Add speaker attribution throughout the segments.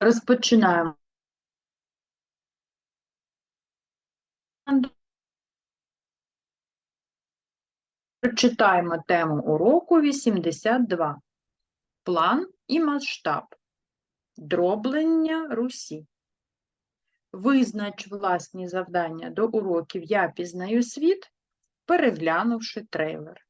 Speaker 1: Розпочинаємо. Прочитаємо тему уроку 82. План і масштаб. Дроблення Русі. Визнач власні завдання до уроків Я пізнаю світ, переглянувши трейлер.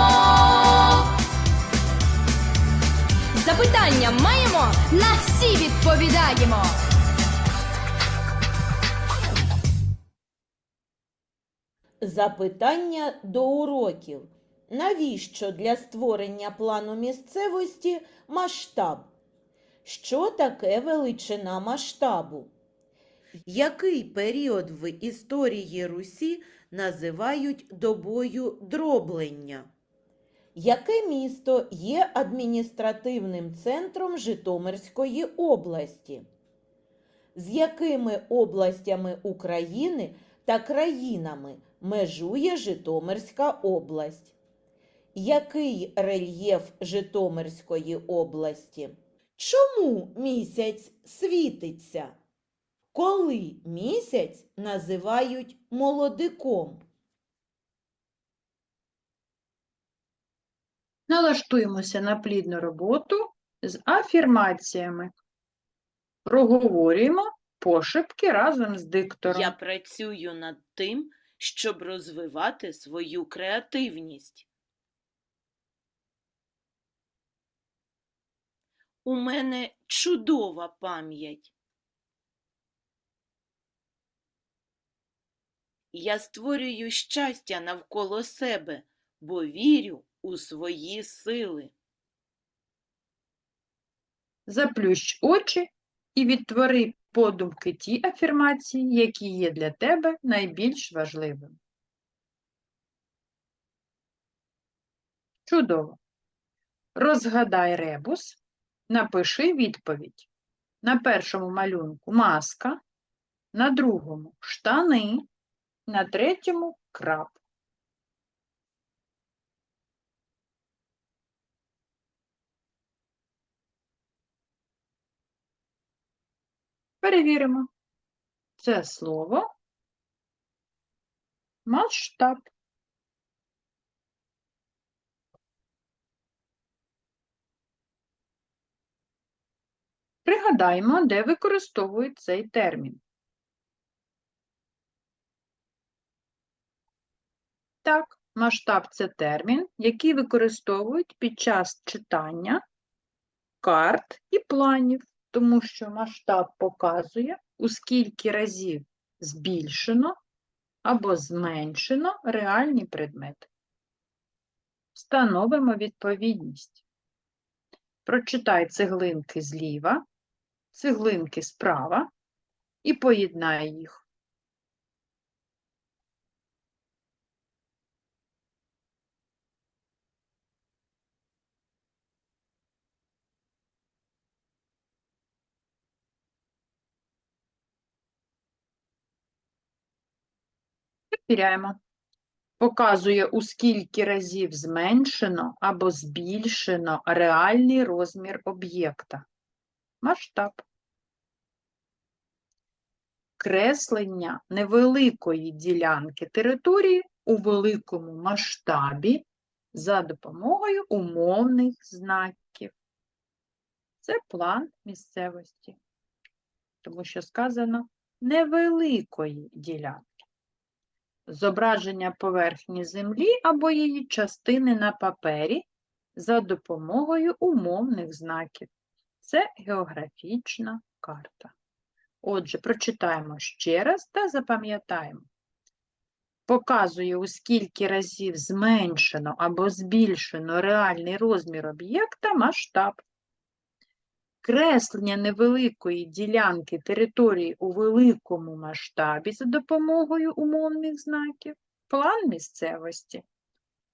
Speaker 2: Запитання маємо, на всі відповідаємо.
Speaker 3: Запитання до уроків. Навіщо для створення плану місцевості масштаб? Що таке величина масштабу? Який період в історії Русі називають добою дроблення? Яке місто є адміністративним центром Житомирської області? З якими областями України та країнами межує Житомирська область? Який рельєф Житомирської області? Чому місяць світиться? Коли місяць називають молодиком?
Speaker 1: Налаштуємося на плідну роботу з афірмаціями. Проговорюємо пошепки разом з диктором.
Speaker 4: Я працюю над тим, щоб розвивати свою креативність. У мене чудова пам'ять. Я створюю щастя навколо себе, бо вірю у свої сили.
Speaker 1: Заплющ очі і відтвори подумки ті афірмації, які є для тебе найбільш важливими. Чудово. Розгадай ребус, напиши відповідь. На першому малюнку маска, на другому штани, на третьому краб. Перевіримо. Це слово масштаб. Пригадаємо, де використовують цей термін. Так, масштаб це термін, який використовують під час читання карт і планів, тому що масштаб показує, у скільки разів збільшено або зменшено реальні предмети. Встановимо відповідність. Прочитай цеглинки зліва, цеглинки справа і поєднай їх. Перевіряємо. Показує, у скільки разів зменшено або збільшено реальний розмір об'єкта. Масштаб. Креслення невеликої ділянки території у великому масштабі за допомогою умовних знаків. Це план місцевості, тому що сказано невеликої ділянки зображення поверхні землі або її частини на папері за допомогою умовних знаків. Це географічна карта. Отже, прочитаємо ще раз та запам'ятаємо. Показує, у скільки разів зменшено або збільшено реальний розмір об'єкта масштаб. Креслення невеликої ділянки території у великому масштабі за допомогою умовних знаків, план місцевості,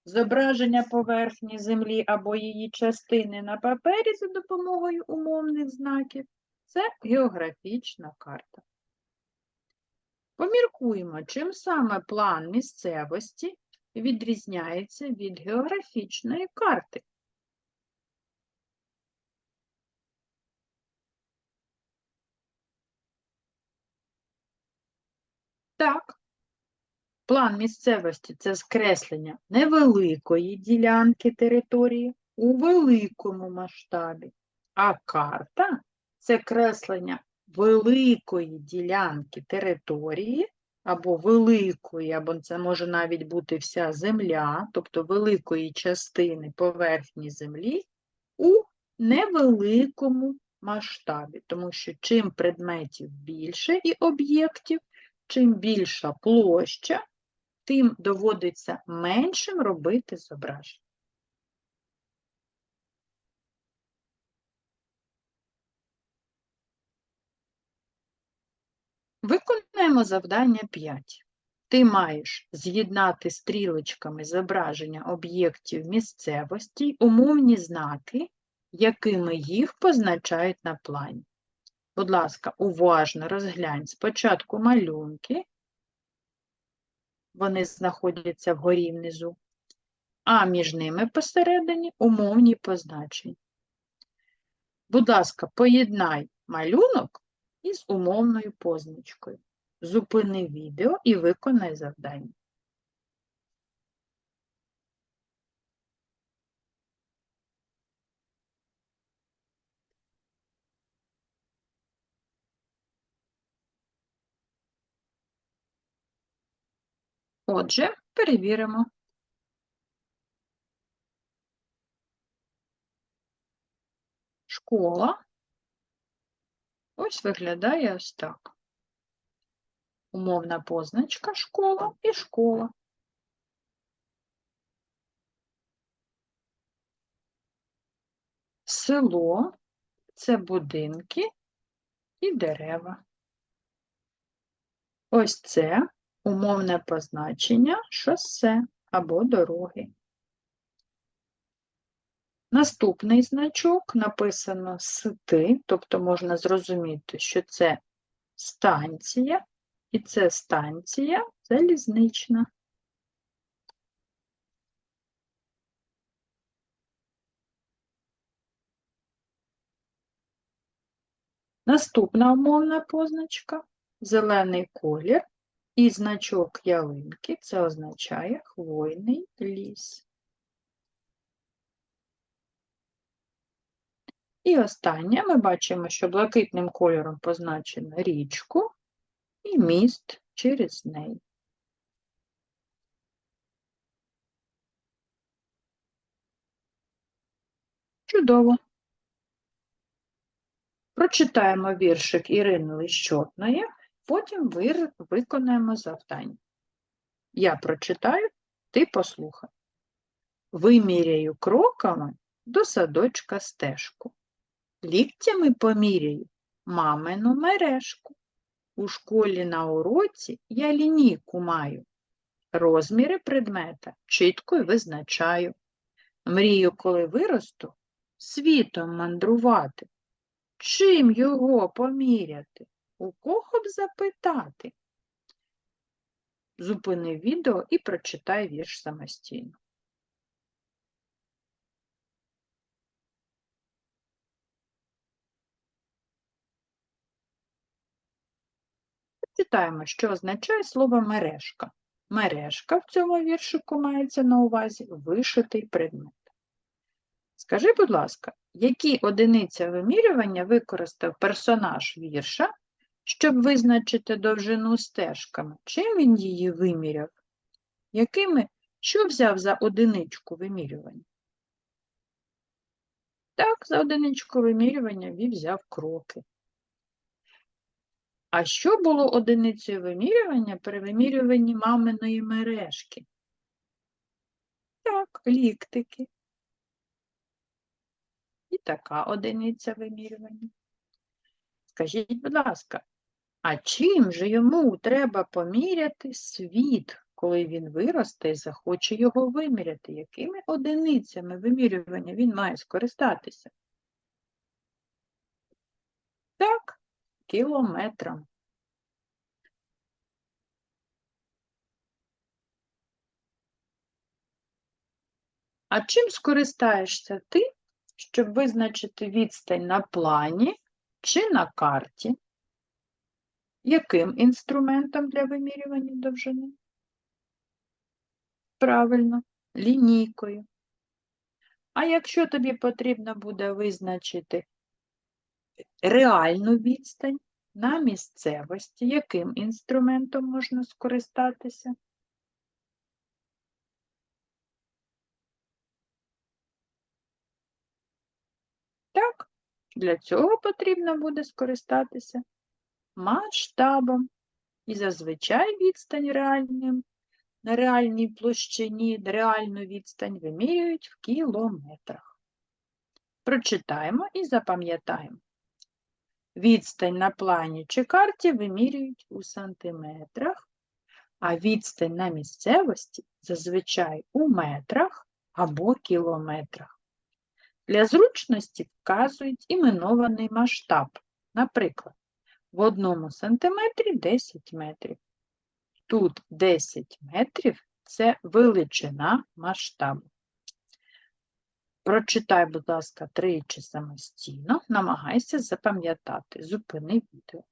Speaker 1: зображення поверхні землі або її частини на папері за допомогою умовних знаків це географічна карта. Поміркуємо, чим саме план місцевості відрізняється від географічної карти. Так, план місцевості це скреслення невеликої ділянки території у великому масштабі, а карта це креслення великої ділянки території або великої, або це може навіть бути вся земля, тобто великої частини поверхні землі у невеликому масштабі, тому що чим предметів більше і об'єктів, чим більша площа, тим доводиться меншим робити зображення. Виконуємо завдання 5. Ти маєш з'єднати стрілочками зображення об'єктів місцевості умовні знаки, якими їх позначають на плані. Будь ласка, уважно розглянь спочатку малюнки, вони знаходяться вгорі внизу, а між ними посередині умовні позначення. Будь ласка, поєднай малюнок із умовною позначкою. Зупини відео і виконай завдання. Отже, перевіримо. Школа. Ось виглядає ось так. Умовна позначка школа і школа. Село це будинки і дерева. Ось це умовне позначення шосе або дороги. Наступний значок написано сити, тобто можна зрозуміти, що це станція, і це станція залізнична. Наступна умовна позначка зелений колір і значок ялинки це означає хвойний ліс. І останнє ми бачимо, що блакитним кольором позначено річку і міст через неї. Чудово. Прочитаємо віршик Ірини Лищотної, потім виконаємо завдання. Я прочитаю, ти послухай. Виміряю кроками до садочка стежку. Ліктями поміряю мамину мережку. У школі на уроці я лінійку маю. Розміри предмета чітко й визначаю. Мрію, коли виросту, світом мандрувати. Чим його поміряти? У кого б запитати? Зупини відео і прочитай вірш самостійно. Читаємо, що означає слово мережка. Мережка в цьому віршику мається на увазі вишитий предмет. Скажи, будь ласка, які одиниця вимірювання використав персонаж вірша, щоб визначити довжину стежками? Чим він її виміряв? Якими? Що взяв за одиничку вимірювання? Так, за одиничку вимірювання він взяв кроки. А що було одиницею вимірювання при вимірюванні маминої мережки? Так, ліктики. І така одиниця вимірювання. Скажіть, будь ласка, а чим же йому треба поміряти світ, коли він виросте і захоче його виміряти? Якими одиницями вимірювання він має скористатися? Так, кілометром. А чим скористаєшся ти, щоб визначити відстань на плані чи на карті? Яким інструментом для вимірювання довжини? Правильно, лінійкою. А якщо тобі потрібно буде визначити реальну відстань на місцевості, яким інструментом можна скористатися? Так, для цього потрібно буде скористатися масштабом. І зазвичай відстань реальним, на реальній площині, реальну відстань вимірюють в кілометрах. Прочитаємо і запам'ятаємо. Відстань на плані чи карті вимірюють у сантиметрах, а відстань на місцевості зазвичай у метрах або кілометрах. Для зручності вказують іменований масштаб. Наприклад, в одному сантиметрі 10 метрів. Тут 10 метрів це величина масштабу. Прочитай, будь ласка, тричі самостійно, намагайся запам'ятати. Зупини відео.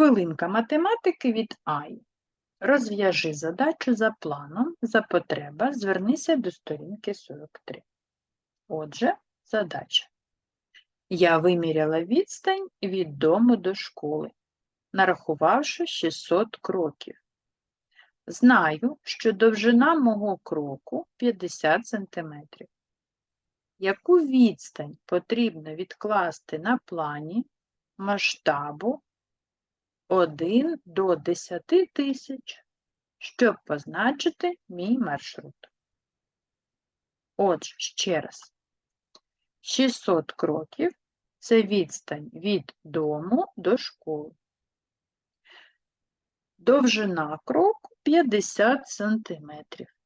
Speaker 1: Хвилинка математики від Аї. Розв'яжи задачу за планом, за потреба, звернися до сторінки 43. Отже, задача. Я виміряла відстань від дому до школи, нарахувавши 600 кроків. Знаю, що довжина мого кроку 50 см. Яку відстань потрібно відкласти на плані масштабу 1 до 10 тисяч, щоб позначити мій маршрут. Отже, ще раз, 600 кроків це відстань від дому до школи. Довжина кроку 50 сантиметрів.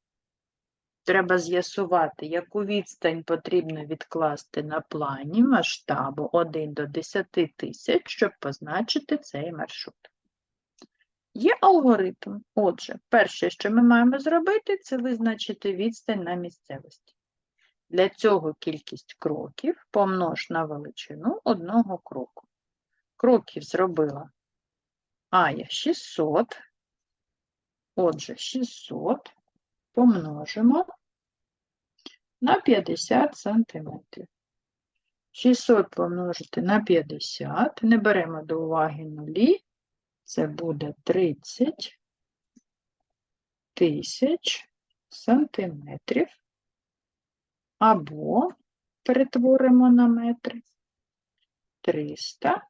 Speaker 1: Треба з'ясувати, яку відстань потрібно відкласти на плані масштабу 1 до 10 тисяч, щоб позначити цей маршрут. Є алгоритм. Отже, перше, що ми маємо зробити, це визначити відстань на місцевості. Для цього кількість кроків помнож на величину одного кроку. Кроків зробила Ая 600. Отже, 600 помножимо на 50 сантиметрів. 600 помножити на 50, не беремо до уваги нулі, це буде 30 тисяч сантиметрів, або перетворимо на метри 300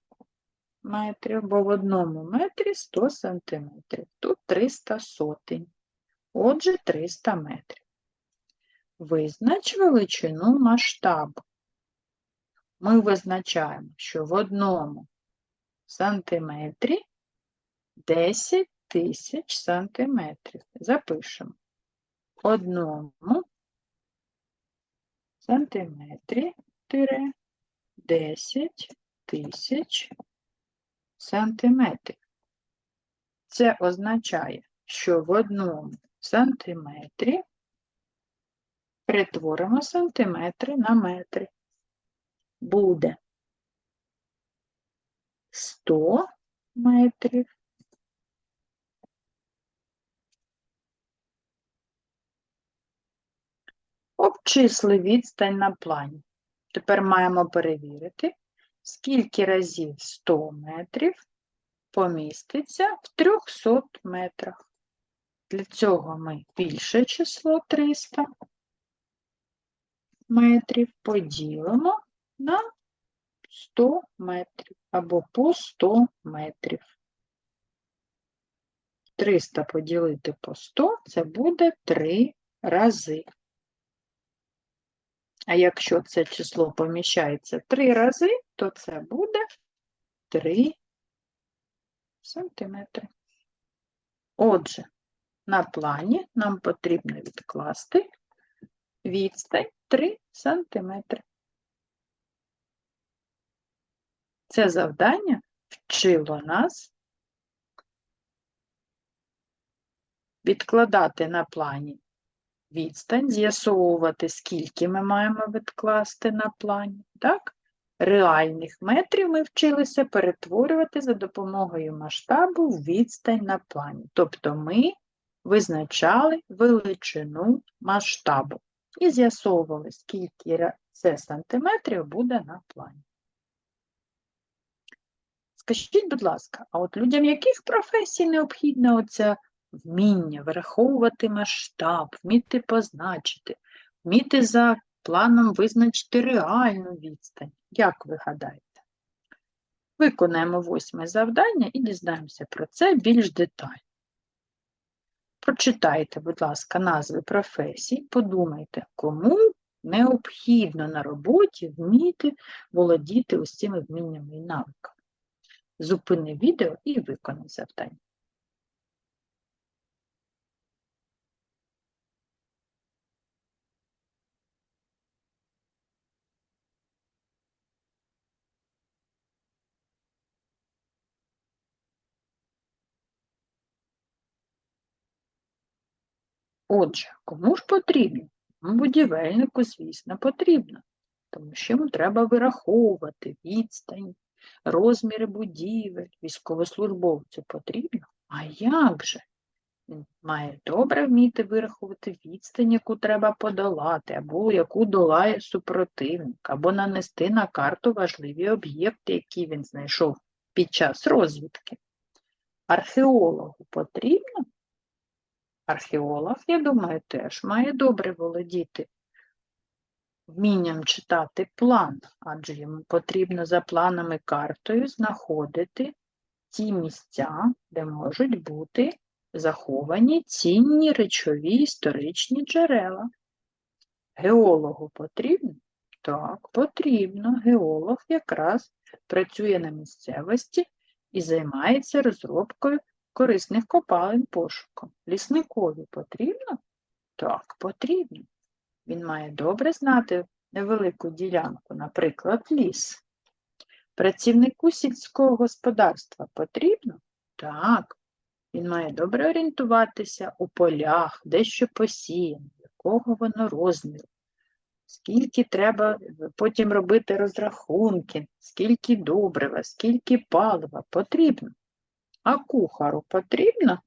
Speaker 1: метрів, бо в одному метрі 100 сантиметрів. Тут 300 сотень. Отже, 300 метрів. Визнач величину масштабу. Ми визначаємо, що в одному сантиметрі 10 тисяч сантиметрів. Запишемо. В одному сантиметрі тире 10 тисяч сантиметрів. Це означає, що в одному сантиметрі перетворимо сантиметри на метри. Буде 100 метрів. Обчисли відстань на плані. Тепер маємо перевірити, скільки разів 100 метрів поміститься в 300 метрах. Для цього ми більше число 300 метрів поділимо на 100 метрів або по 100 метрів. 300 поділити по 100 це буде 3 рази. А якщо це число поміщається 3 рази, то це буде 3 сантиметри. Отже, на плані нам потрібно відкласти відстань 3 сантиметри. Це завдання вчило нас відкладати на плані відстань, з'ясовувати, скільки ми маємо відкласти на плані. Так? Реальних метрів ми вчилися перетворювати за допомогою масштабу відстань на плані. Тобто ми визначали величину масштабу і з'ясовували, скільки це сантиметрів буде на плані. Скажіть, будь ласка, а от людям яких професій необхідне оце вміння враховувати масштаб, вміти позначити, вміти за планом визначити реальну відстань? Як ви гадаєте? Виконаємо восьме завдання і дізнаємося про це більш детально. Прочитайте, будь ласка, назви професій, подумайте, кому необхідно на роботі вміти володіти цими вміннями і навиками. Зупини відео і виконай завдання. Отже, кому ж потрібно? Будівельнику, звісно, потрібно, тому що йому треба вираховувати відстань, розміри будівель, військовослужбовцю потрібно. А як же? Він має добре вміти вирахувати відстань, яку треба подолати, або яку долає супротивник, або нанести на карту важливі об'єкти, які він знайшов під час розвідки. Археологу потрібно Археолог, я думаю, теж має добре володіти вмінням читати план, адже йому потрібно за планами картою знаходити ті місця, де можуть бути заховані цінні речові історичні джерела. Геологу потрібно? Так, потрібно. Геолог якраз працює на місцевості і займається розробкою корисних копалин пошуком. Лісникові потрібно? Так, потрібно. Він має добре знати невелику ділянку, наприклад, ліс. Працівнику сільського господарства потрібно? Так. Він має добре орієнтуватися у полях, де що посіяно, якого воно розміру, скільки треба потім робити розрахунки, скільки добрива, скільки палива потрібно. А кухару потрібно?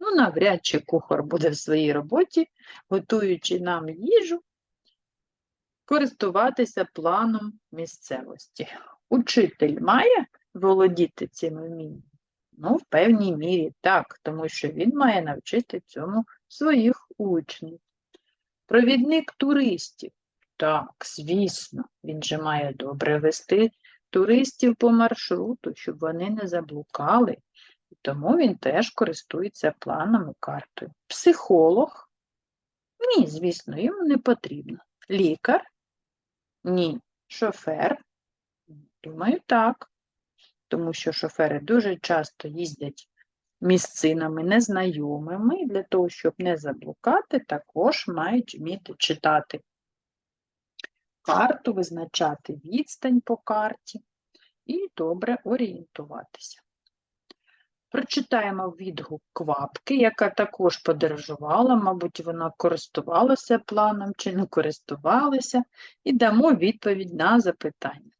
Speaker 1: Ну, навряд чи кухар буде в своїй роботі, готуючи нам їжу, користуватися планом місцевості. Учитель має володіти цим вмінням? Ну, в певній мірі так, тому що він має навчити цьому своїх учнів. Провідник туристів. Так, звісно, він же має добре вести туристів по маршруту, щоб вони не заблукали. Тому він теж користується планом і картою. Психолог? Ні, звісно, йому не потрібно. Лікар? Ні. Шофер? Думаю, так. Тому що шофери дуже часто їздять місцинами незнайомими, і для того, щоб не заблукати, також мають вміти читати карту, визначати відстань по карті і добре орієнтуватися. Прочитаємо відгук квапки, яка також подорожувала, мабуть, вона користувалася планом чи не користувалася, і дамо відповідь на запитання.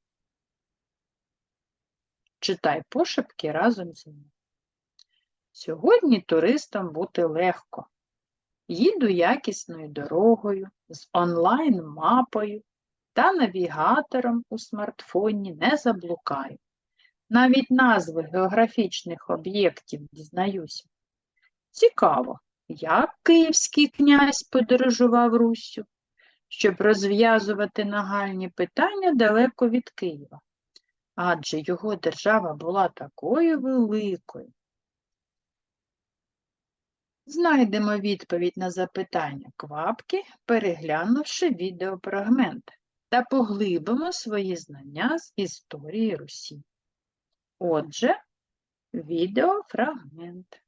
Speaker 1: Читай пошепки разом зі мною. Сьогодні туристам бути легко. Їду якісною дорогою, з онлайн-мапою, та навігатором у смартфоні не заблукаю. Навіть назви географічних об'єктів дізнаюся. Цікаво, як київський князь подорожував Руссю, щоб розв'язувати нагальні питання далеко від Києва, адже його держава була такою великою. Знайдемо відповідь на запитання квапки, переглянувши відеофрагмент, та поглибимо свої знання з історії Русі. Отже, відеофрагмент.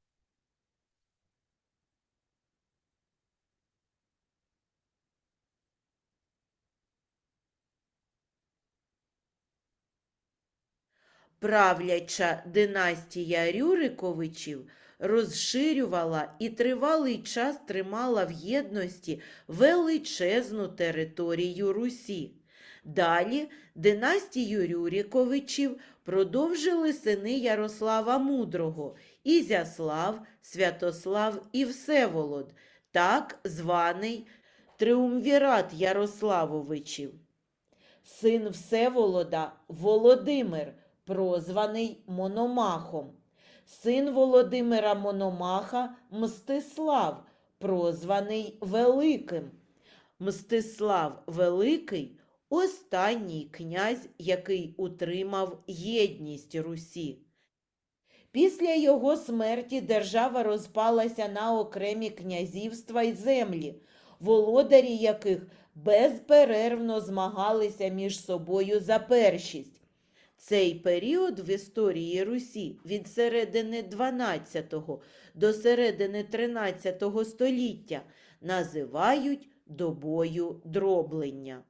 Speaker 3: Правляча династія Рюриковичів розширювала і тривалий час тримала в єдності величезну територію Русі. Далі династію Рюриковичів продовжили сини Ярослава Мудрого Ізяслав, Святослав і Всеволод, так званий Триумвірат Ярославовичів. Син Всеволода Володимир, прозваний Мономахом. Син Володимира Мономаха Мстислав, прозваний Великим. Мстислав Великий останній князь, який утримав єдність Русі. Після його смерті держава розпалася на окремі князівства й землі, володарі яких безперервно змагалися між собою за першість. Цей період в історії Русі від середини 12 до середини 13 століття називають добою дроблення.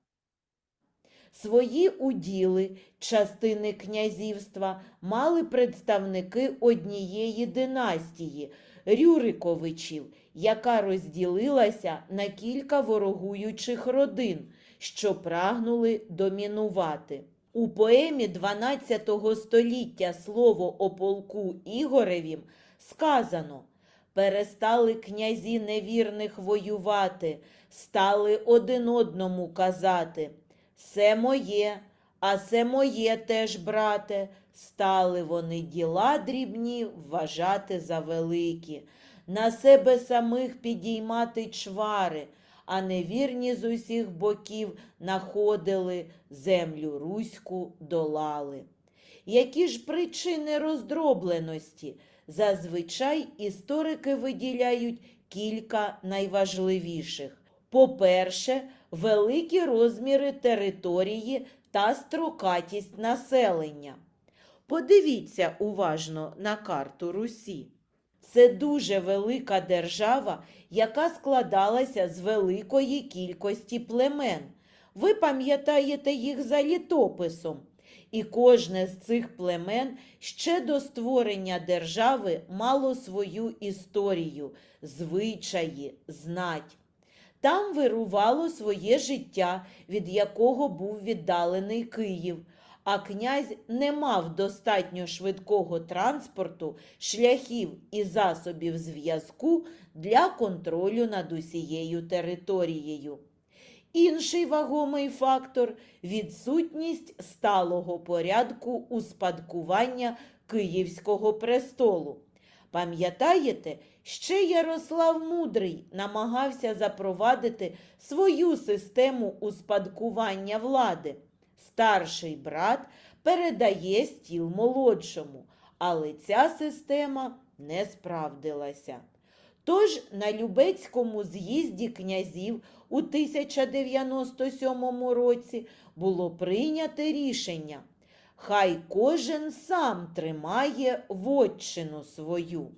Speaker 3: Свої уділи, частини князівства мали представники однієї династії Рюриковичів, яка розділилася на кілька ворогуючих родин, що прагнули домінувати. У поемі 12 століття слово о полку Ігоревім сказано Перестали князі невірних воювати, стали один одному казати. Се моє, а се моє теж, брате, стали вони діла дрібні вважати за великі, на себе самих підіймати чвари, а невірні з усіх боків находили, землю руську долали. Які ж причини роздробленості? Зазвичай історики виділяють кілька найважливіших. По-перше, великі розміри території та строкатість населення. Подивіться уважно на карту Русі. Це дуже велика держава, яка складалася з великої кількості племен. Ви пам'ятаєте їх за літописом. І кожне з цих племен ще до створення держави мало свою історію, звичаї, знать. Там вирувало своє життя, від якого був віддалений Київ, а князь не мав достатньо швидкого транспорту, шляхів і засобів зв'язку для контролю над усією територією. Інший вагомий фактор відсутність сталого порядку успадкування Київського престолу. Пам'ятаєте, ще Ярослав Мудрий намагався запровадити свою систему успадкування влади. Старший брат передає стіл молодшому, але ця система не справдилася. Тож на Любецькому з'їзді князів у 1097 році було прийнято рішення хай кожен сам тримає вотчину свою.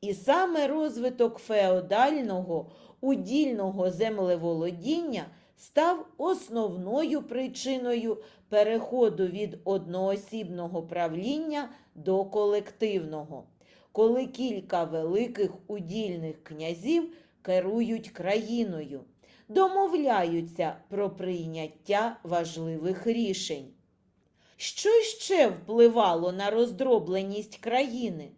Speaker 3: І саме розвиток феодального удільного землеволодіння став основною причиною переходу від одноосібного правління до колективного, коли кілька великих удільних князів керують країною, домовляються про прийняття важливих рішень. Що ще впливало на роздробленість країни?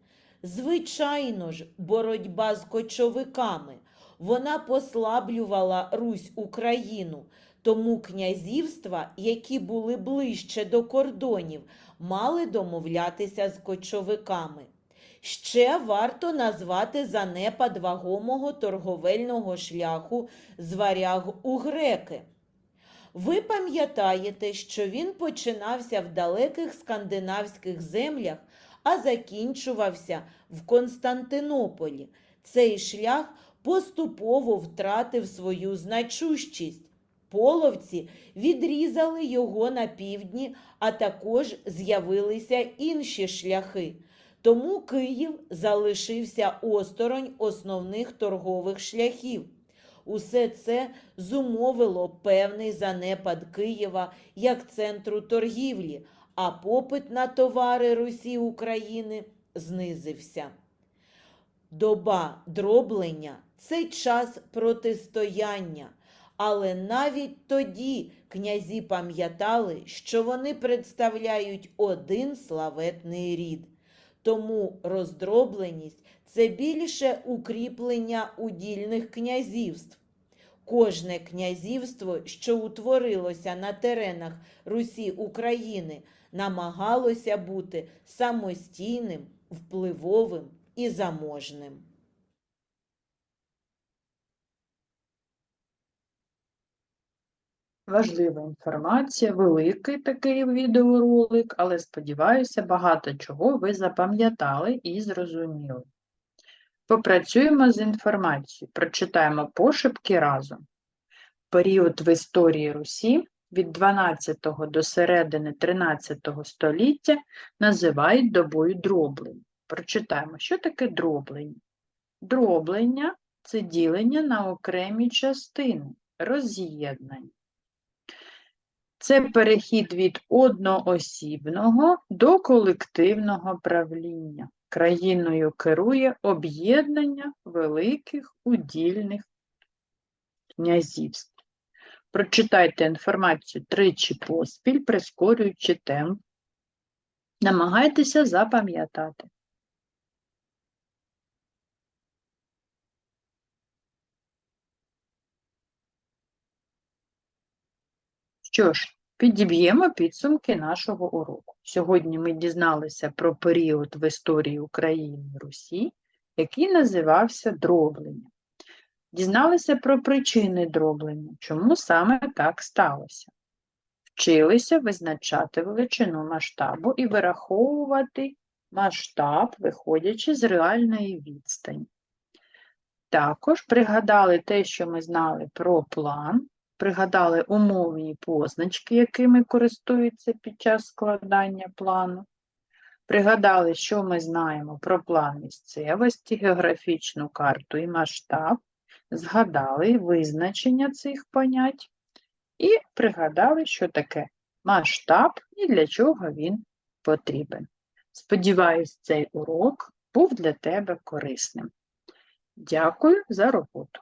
Speaker 3: Звичайно ж, боротьба з кочовиками. Вона послаблювала Русь Україну, Тому князівства, які були ближче до кордонів, мали домовлятися з кочовиками. Ще варто назвати занепад вагомого торговельного шляху з варяг у греки. Ви пам'ятаєте, що він починався в далеких скандинавських землях, а закінчувався в Константинополі. Цей шлях поступово втратив свою значущість. Половці відрізали його на півдні, а також з'явилися інші шляхи. Тому Київ залишився осторонь основних торгових шляхів. Усе це зумовило певний занепад Києва як центру торгівлі, а попит на товари Русі України знизився. Доба дроблення це час протистояння, але навіть тоді князі пам'ятали, що вони представляють один славетний рід. Тому роздробленість це більше укріплення удільних князівств. Кожне князівство, що утворилося на теренах Русі України, намагалося бути самостійним, впливовим і заможним.
Speaker 1: Важлива інформація, великий такий відеоролик, але сподіваюся, багато чого ви запам'ятали і зрозуміли. Попрацюємо з інформацією, прочитаємо пошепки разом. Період в історії Русі від 12 до середини 13 століття називають добою дроблення. Прочитаємо, що таке дроблення. Дроблення це ділення на окремі частини, роз'єднання. Це перехід від одноосібного до колективного правління. Країною керує об'єднання великих удільних князівств. Прочитайте інформацію тричі поспіль, прискорюючи темп. Намагайтеся запам'ятати. Що ж, підіб'ємо підсумки нашого уроку. Сьогодні ми дізналися про період в історії України і Русі, який називався дроблення. Дізналися про причини дроблення, чому саме так сталося. Вчилися визначати величину масштабу і вираховувати масштаб, виходячи з реальної відстані. Також пригадали те, що ми знали про план, пригадали умовні позначки, якими користуються під час складання плану. Пригадали, що ми знаємо про план місцевості, географічну карту і масштаб, згадали визначення цих понять і пригадали, що таке масштаб і для чого він потрібен. Сподіваюсь, цей урок був для тебе корисним. Дякую за роботу.